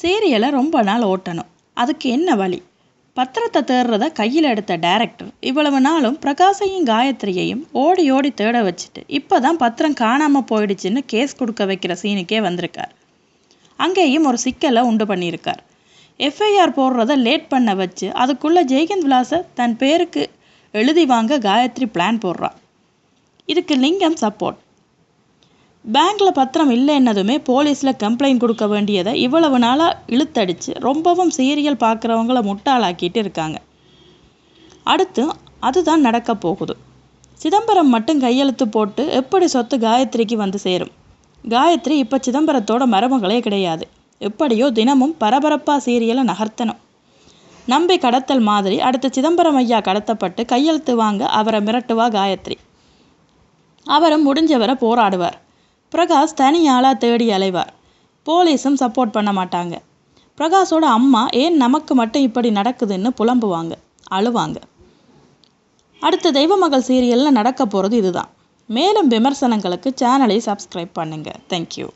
சீரியலை ரொம்ப நாள் ஓட்டணும். அதுக்கு என்ன வழி? பத்திரத்தை தேடுறத கையில் எடுத்த டைரக்டர் இவ்வளவு நாளும் பிரகாஷையும் காயத்ரியையும் ஓடி ஓடி தேட வச்சுட்டு இப்போ தான் பத்திரம் காணாமல் போயிடுச்சுன்னு கேஸ் கொடுக்க வைக்கிற சீனுக்கே வந்திருக்கார். அங்கேயும் ஒரு சிக்கலை உண்டு பண்ணியிருக்கார். எஃப்ஐஆர் போடுறத லேட் பண்ண வச்சு அதுக்குள்ளே ஜெய்கந்த் விலாசை தன் பேருக்கு எழுதி வாங்க காயத்ரி பிளான் போடுறான் இதுக்கு லிங்கம் சப்போர்ட் பேங்க்கில் பத்திரம் இல்லைன்னதுமே போலீஸில் கம்ப்ளைண்ட் கொடுக்க வேண்டியதை இவ்வளவு நாளாக இழுத்தடிச்சு ரொம்பவும் சீரியல் பார்க்குறவங்கள முட்டாளாக்கிட்டு இருக்காங்க. அடுத்து அதுதான் நடக்க போகுது. சிதம்பரம் மட்டும் கையெழுத்து போட்டு எப்படி சொத்து காயத்ரிக்கு வந்து சேரும்? காயத்ரி இப்போ சிதம்பரத்தோட மருமகளே கிடையாது. எப்படியோ தினமும் பரபரப்பா சீரியலை நகர்த்தணும். நம்பி கடத்தல் மாதிரி அடுத்து சிதம்பரம் ஐயா கடத்தப்பட்டு கையெழுத்து வாங்க அவரை மிரட்டுவா காயத்ரி. அவரும் முடிஞ்சவரை போராடுவார். பிரகாஷ் தனி ஆளாக தேடி அலைவார். போலீஸும் சப்போர்ட் பண்ண மாட்டாங்க. பிரகாஷோட அம்மா ஏன் நமக்கு மட்டும் இப்படி நடக்குதுன்னு புலம்புவாங்க? அழுவாங்க. அடுத்த தெய்வமகள் சீரியலில் நடக்க போகிறது இதுதான். மேலும் விமர்சனங்களுக்கு சேனலை சப்ஸ்கிரைப் பண்ணுங்கள் தேங்க்யூ